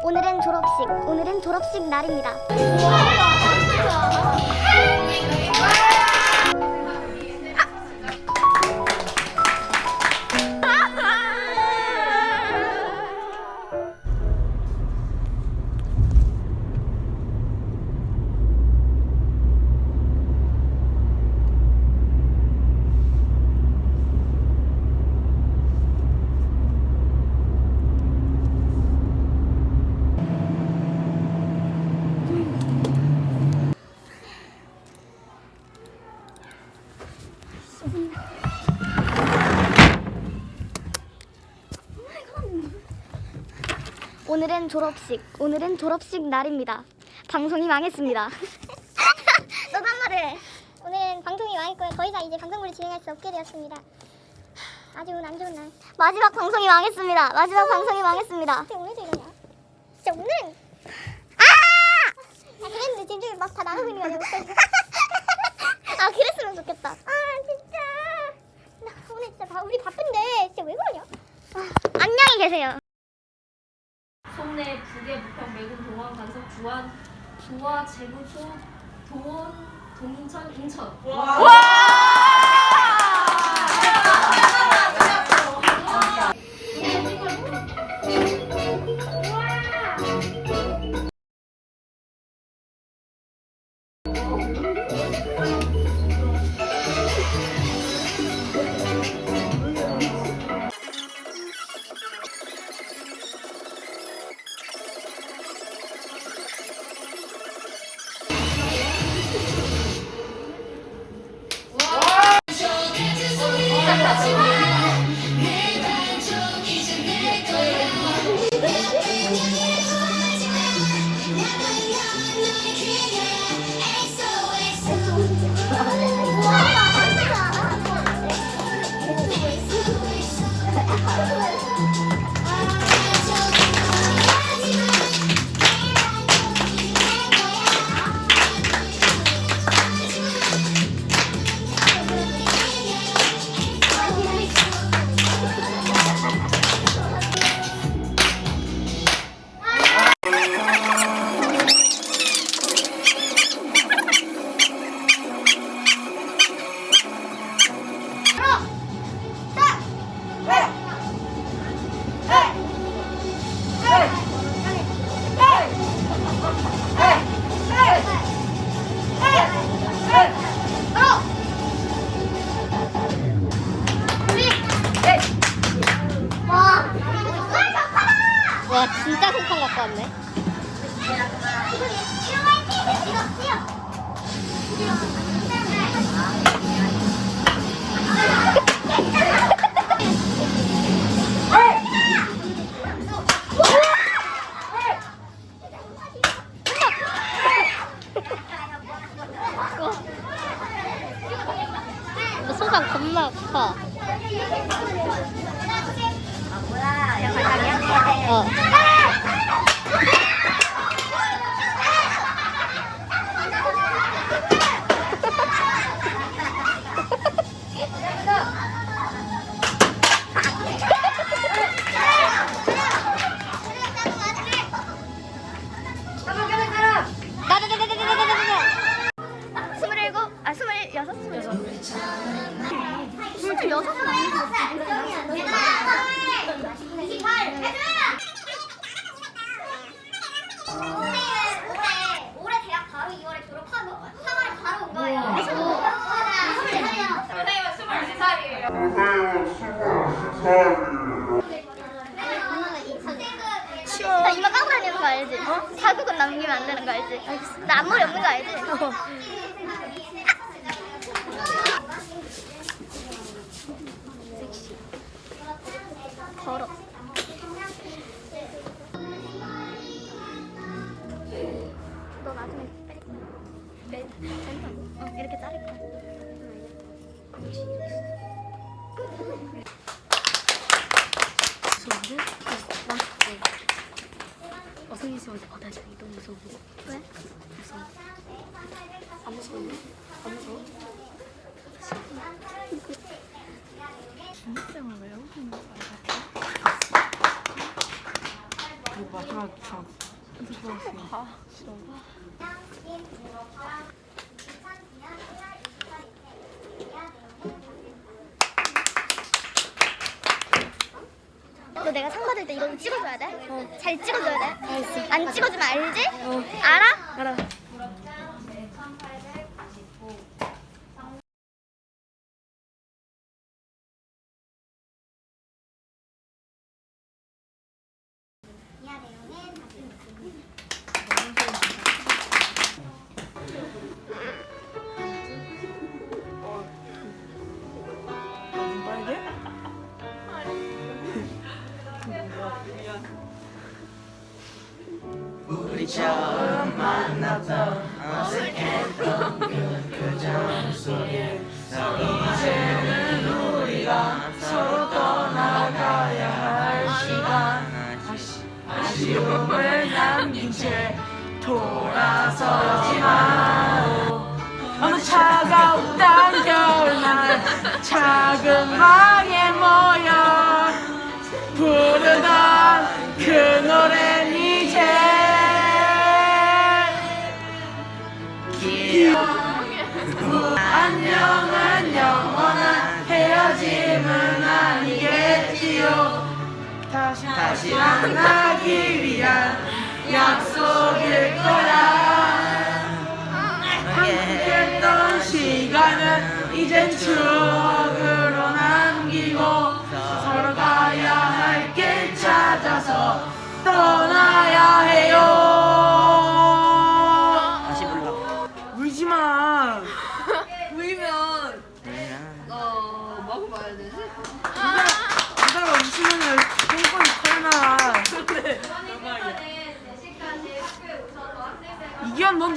오늘은 졸업식. 오늘은 졸업식 날입니다. 오늘은 졸업식. 오늘은 졸업식 날입니다. 방송이 망했습니다. 너도 한 말을 해. 오늘은 방송이 망했고요. 더 이상 이제 방송을 진행할 수 없게 되었습니다. 아주 안 좋은 날. 마지막 방송이 망했습니다. 마지막 방송이 망했습니다. 근데 오늘도 이러냐? 진짜 오늘은 아! 아 그랬는데 지금 막 다 나가고 있는 거냐 못해. 아, 그랬으면 좋겠다. 아 진짜 나 오늘 진짜 바, 우리 바쁜데 진짜 왜 그러냐? 안녕히 계세요. 부안, 도와, 제부도, 도원, 동천, 인천. 와! 소감 겁나 커. 어. 다니는 거 알지? 어? 자국은 남기면 안 되는 거 알지? 나 앞머리 없는 거 알지? 더러. 이동해서 아, 바다에서 이동해서 뭐 왜? 무서워 안 무서워? 안 무서워? 중학생을 왜 오시는 거야? 이거 마지막 장. 싫어. 받을 때 이거 찍어줘야 돼? 잘 찍어줘야 돼? 안 찍어주면 알지? 알아? 알아. 처음 만났던 어색했던 그 표정 속에 이제는 우리가 서로 떠나가야 할 시간 아쉬움을 남긴 채 돌아서지만 어느 차가운 겨울날 작은 방에 모여 부르던 다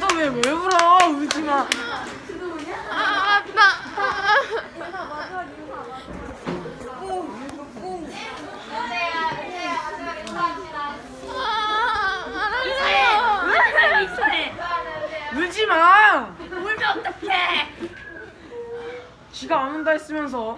이기현 넌또왜왜 울어? 울지마. 울지 마. 울면 어떡해? 지가 안 온다 했으면서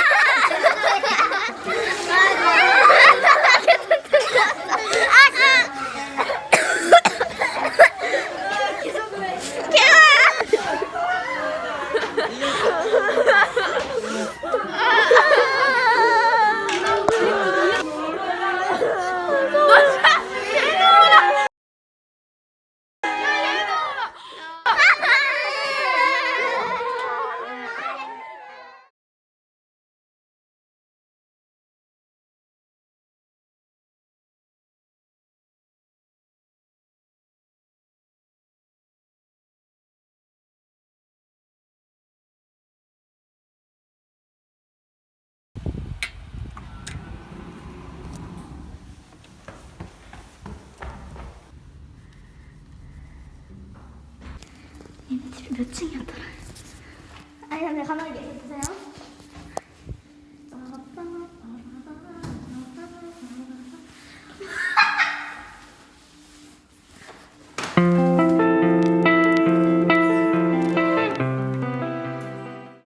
집이 몇 층이었더라? 아니 근데 가만히 계세요.